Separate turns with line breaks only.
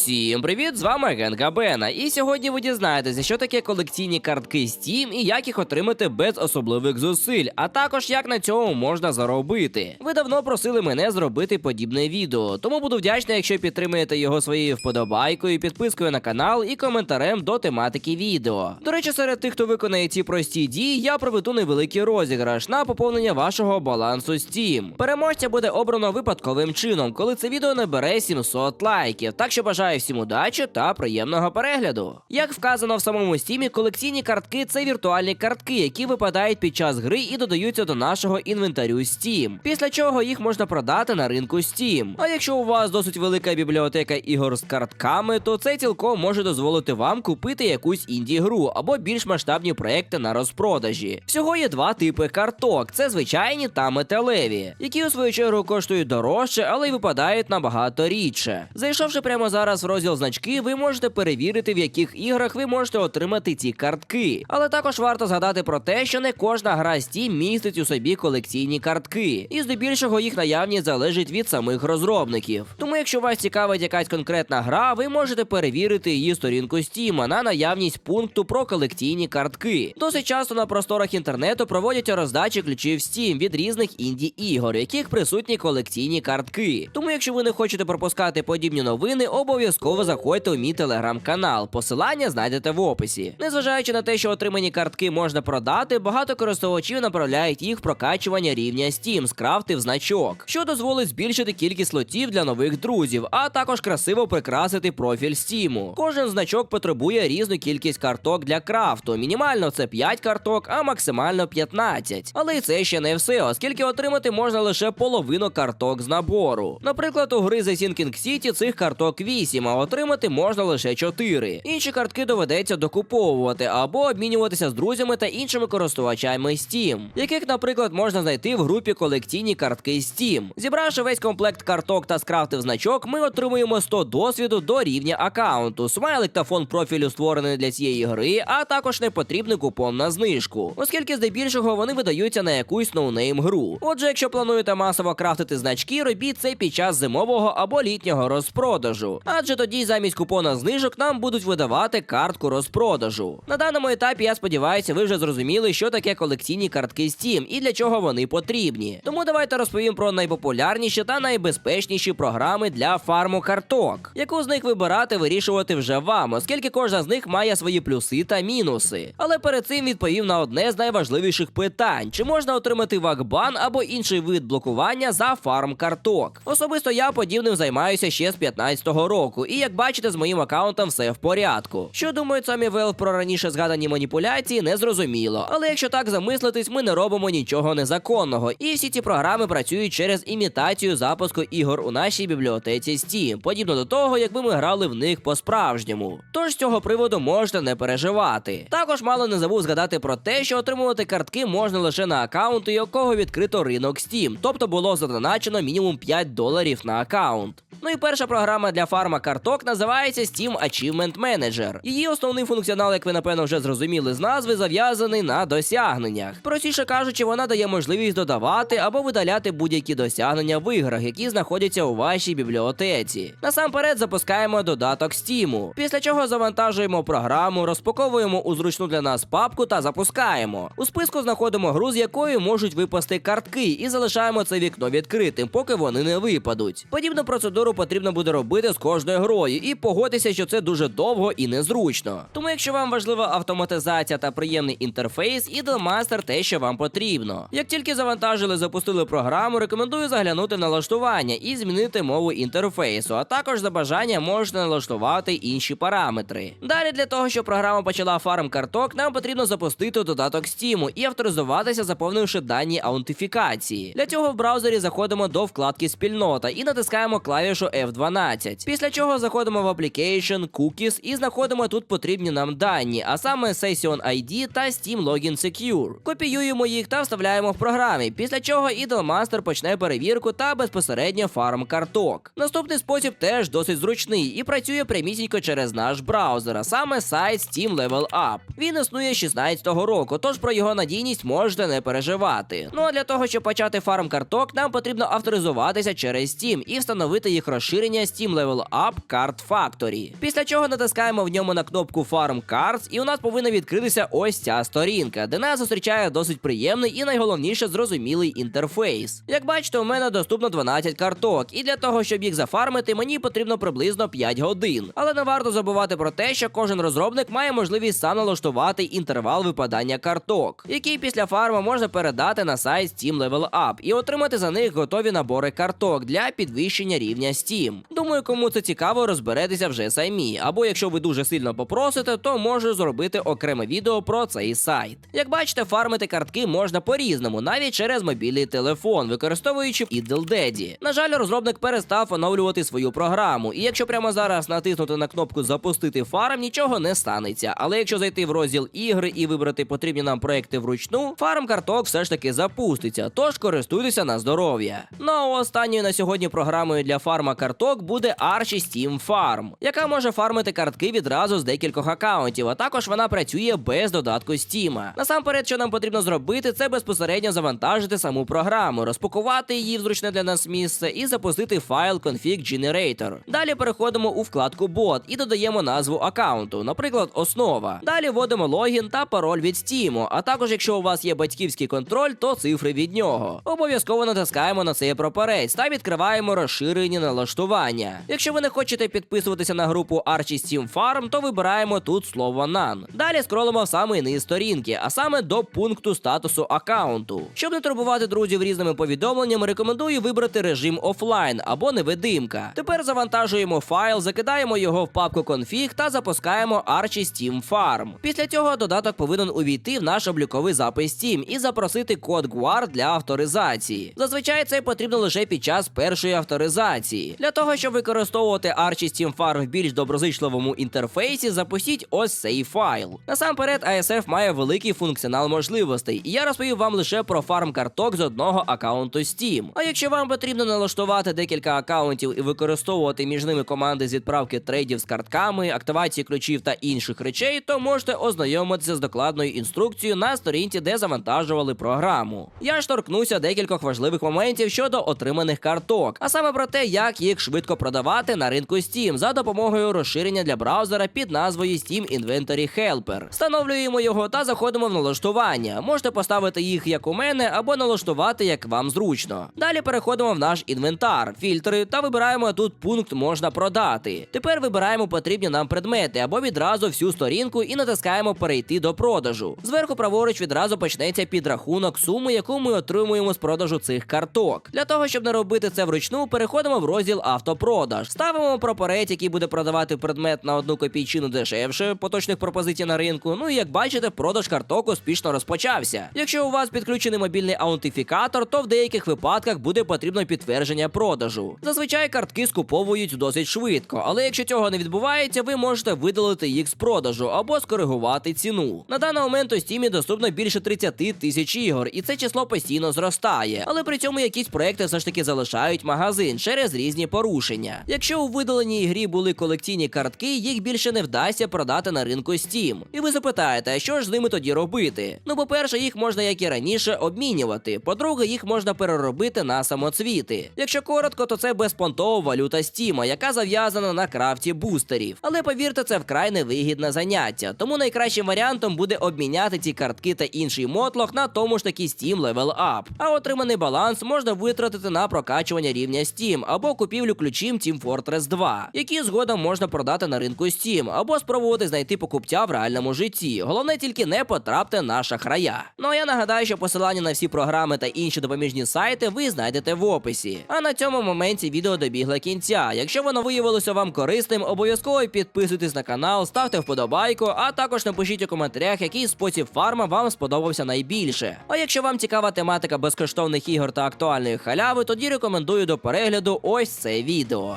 Усім привіт! З вами Генка Бена. І сьогодні ви дізнаєтеся, що таке колекційні картки Steam і як їх отримати без особливих зусиль, а також як на цьому можна заробити. Ви давно просили мене зробити подібне відео, тому буду вдячний, якщо підтримаєте його своєю вподобайкою, підпискою на канал і коментарем до тематики відео. До речі, серед тих, хто виконає ці прості дії, я проведу невеликий розіграш на поповнення вашого балансу Steam. Переможця буде обрано випадковим чином, коли це відео набере 700 лайків. Так що бажаю всім удачі та приємного перегляду. Як вказано в самому стімі, колекційні картки це віртуальні картки, які випадають під час гри і додаються до нашого інвентарю Steam. Після чого їх можна продати на ринку Steam. А якщо у вас досить велика бібліотека ігор з картками, то це цілком може дозволити вам купити якусь інді гру або більш масштабні проекти на розпродажі. Всього є два типи карток: це звичайні та металеві, які у свою чергу коштують дорожче, але й випадають набагато рідше. Зайшовши прямо зараз в розділ значки, ви можете перевірити, в яких іграх ви можете отримати ці картки. Але також варто згадати про те, що не кожна гра Steam містить у собі колекційні картки, і здебільшого їх наявність залежить від самих розробників. Тому, якщо вас цікавить якась конкретна гра, ви можете перевірити її сторінку Steam на наявність пункту про колекційні картки. Досить часто на просторах інтернету проводять роздачі ключів Steam від різних інді ігор, в яких присутні колекційні картки. Тому, якщо ви не хочете пропускати подібні новини, обов'язково заходьте у мій телеграм-канал. Посилання знайдете в описі. Незважаючи на те, що отримані картки можна продати, багато користувачів направляють їх в прокачування рівня Steam, з скрафтив значок, що дозволить збільшити кількість слотів для нових друзів, а також красиво прикрасити профіль Steam. Кожен значок потребує різну кількість карток для крафту. Мінімально це 5 карток, а максимально 15. Але і це ще не все, оскільки отримати можна лише половину карток з набору. Наприклад, у гри The Sinking City цих карток 8, а отримати можна лише 4. Інші картки доведеться докуповувати або обмінюватися з друзями та іншими користувачами Steam, яких, наприклад, можна знайти в групі колекційні картки Steam. Зібравши весь комплект карток та скрафтив значок, ми отримуємо 100 досвіду до рівня аккаунту, смайлик та фон профілю створений для цієї гри, а також непотрібний купон на знижку, оскільки здебільшого вони видаються на якусь ноунейм гру. Отже, якщо плануєте масово крафтити значки, робіть це під час зимового або літнього розпродажу, адже тоді замість купона знижок нам будуть видавати картку розпродажу. На даному етапі я сподіваюся, ви вже зрозуміли, що таке колекційні картки Steam і для чого вони потрібні. Тому давайте розповім про найпопулярніші та найбезпечніші програми для фарму карток. Яку з них вибирати, вирішувати вже вам, оскільки кожна з них має свої плюси та мінуси. Але перед цим відповім на одне з найважливіших питань: чи можна отримати вакбан або інший вид блокування за фарм карток. Особисто я подібним займаюся ще з 15-го року, і як бачите, з моїм аккаунтом все в порядку. Що думають самі Valve про раніше згадані маніпуляції, не зрозуміло. Але якщо так замислитись, ми не робимо нічого незаконного, і всі ці програми працюють через імітацію запуску ігор у нашій бібліотеці Steam, подібно до того, якби ми грали в них по-справжньому. Тож з цього приводу можете не переживати. Також мало не забув згадати про те, що отримувати картки можна лише на аккаунти, якого відкрито ринок Steam, тобто було задоначено мінімум 5 доларів на аккаунт. Ну і перша програма для фарма карток називається Steam Achievement Manager. Її основний функціонал, як ви напевно вже зрозуміли з назви, зав'язаний на досягненнях. Простіше кажучи, вона дає можливість додавати або видаляти будь-які досягнення в іграх, які знаходяться у вашій бібліотеці. Насамперед запускаємо додаток Steam, після чого завантажуємо програму, розпаковуємо у зручну для нас папку та запускаємо. У списку знаходимо гру, з якої можуть випасти картки, і залишаємо це вікно відкритим, поки вони не випадуть. Подібну процедуру потрібно буде робити з кожною грою, і погодьтеся, що це дуже довго і незручно. Тому, якщо вам важлива автоматизація та приємний інтерфейс, Idolmaster те, що вам потрібно. Як тільки завантажили, запустили програму, рекомендую заглянути на налаштування і змінити мову інтерфейсу, а також за бажання можете налаштувати інші параметри. Далі для того, щоб програма почала фарм карток, нам потрібно запустити додаток Steam і авторизуватися, заповнивши дані аутентифікації. Для цього в браузері заходимо до вкладки Спільнота і натискаємо клавішу F12. Після чого заходимо в Application, Cookies і знаходимо тут потрібні нам дані, а саме Session ID та Steam Login Secure. Копіюємо їх та вставляємо в програмі, після чого Idolmaster почне перевірку та безпосередньо фарм карток. Наступний спосіб теж досить зручний і працює прямісінько через наш браузер, а саме сайт Steam Level Up. Він існує 16-го року, тож про його надійність можете не переживати. Ну а для того, щоб почати фарм карток, нам потрібно авторизуватися через Steam і встановити їх розширення Steam Level Up Up Card Factory. Після чого натискаємо в ньому на кнопку Farm Cards, і у нас повинна відкритися ось ця сторінка, де нас зустрічає досить приємний і найголовніше зрозумілий інтерфейс. Як бачите, у мене доступно 12 карток, і для того, щоб їх зафармити, мені потрібно приблизно 5 годин. Але не варто забувати про те, що кожен розробник має можливість сам налаштувати інтервал випадання карток, який після фарму можна передати на сайт Steam Level Up і отримати за них готові набори карток для підвищення рівня Steam. Думаю, кому це цікаво, розберетеся вже самі. Або якщо ви дуже сильно попросите, то можу зробити окреме відео про цей сайт. Як бачите, фармити картки можна по-різному, навіть через мобільний телефон, використовуючи Idle Daddy. На жаль, розробник перестав оновлювати свою програму, і якщо прямо зараз натиснути на кнопку Запустити фарм, нічого не станеться. Але якщо зайти в розділ ігри і вибрати потрібні нам проекти вручну, фарм карток все ж таки запуститься. Тож користуйтеся на здоров'я. Ну а останньою на сьогодні програмою для фарма карток буде Archie Steam Farm, яка може фармити картки відразу з декількох акаунтів, а також вона працює без додатку Steam. Насамперед, що нам потрібно зробити, це безпосередньо завантажити саму програму, розпакувати її в зручне для нас місце і запустити файл config generator. Далі переходимо у вкладку Bot і додаємо назву акаунту, наприклад, основа. Далі вводимо логін та пароль від Steam, а також, якщо у вас є батьківський контроль, то цифри від нього. Обов'язково натискаємо на цей прапорець та відкриваємо розширені налаштування. Якщо ви не хочете підписуватися на групу Archie Steam Farm, то вибираємо тут слово None. Далі скролимо в самий низ сторінки, а саме до пункту статусу акаунту. Щоб не турбувати друзів різними повідомленнями, рекомендую вибрати режим офлайн або невидимка. Тепер завантажуємо файл, закидаємо його в папку config та запускаємо Archie Steam Farm. Після цього додаток повинен увійти в наш обліковий запис Steam і запросити код GUAR для авторизації. Зазвичай це потрібно лише під час першої авторизації. Для того, щоб використовувати Archie Steam Farm в більш доброзичливому інтерфейсі, запустіть ось цей файл. Насамперед, ASF має великий функціонал можливостей, і я розповів вам лише про фарм карток з одного аккаунту Steam. А якщо вам потрібно налаштувати декілька аккаунтів і використовувати між ними команди з відправки трейдів з картками, активації ключів та інших речей, то можете ознайомитися з докладною інструкцією на сторінці, де завантажували програму. Я ж торкнуся декількох важливих моментів щодо отриманих карток, а саме про те, як їх швидко продавати на ринку Steam за допомогою розширення для браузера під назвою Steam Inventory Helper. Встановлюємо його та заходимо в налаштування. Можете поставити їх як у мене або налаштувати як вам зручно. Далі переходимо в наш інвентар, фільтри та вибираємо тут пункт можна продати. Тепер вибираємо потрібні нам предмети або відразу всю сторінку і натискаємо перейти до продажу. Зверху праворуч відразу почнеться підрахунок суми, яку ми отримуємо з продажу цих карток. Для того, щоб не робити це вручну, переходимо в розділ автопродаж. Ставимо прапорець, який буде продавати предмет на одну копійчину дешевше поточних пропозицій на ринку. Ну і як бачите, продаж карток успішно розпочався. Якщо у вас підключений мобільний аутентифікатор, то в деяких випадках буде потрібно підтвердження продажу. Зазвичай картки скуповують досить швидко, але якщо цього не відбувається, ви можете видалити їх з продажу або скоригувати ціну. На даний момент у Steam доступно більше 30 тисяч ігор, і це число постійно зростає. Але при цьому якісь проекти все ж таки залишають магазин через різні порушення. Якщо у видаленій грі були колекційні картки, їх більше не вдасться продати на ринку Steam. І ви запитаєте, що ж з ними тоді робити? Ну, по-перше, їх можна, як і раніше, обмінювати. По-друге, їх можна переробити на самоцвіти. Якщо коротко, то це безпонтова валюта Стіма, яка зав'язана на крафті бустерів. Але повірте, це вкрай невигідне заняття. Тому найкращим варіантом буде обміняти ці картки та інший мотлох на тому ж таки Steam Level Up. А отриманий баланс можна витратити на прокачування рівня Steam або купівлю ключів Team Fortress 2, які згодом можна продати на ринку Steam, або спробувати знайти покупця в реальному житті. Головне тільки не потрапте на шахрая. Ну а я нагадаю, що посилання на всі програми та інші допоміжні сайти ви знайдете в описі. А на цьому моменті відео добігло кінця. Якщо воно виявилося вам корисним, обов'язково підписуйтесь на канал, ставте вподобайку, а також напишіть у коментарях, який спосіб фарма вам сподобався найбільше. А якщо вам цікава тематика безкоштовних ігор та актуальної халяви, тоді рекомендую до перегляду ось це відео.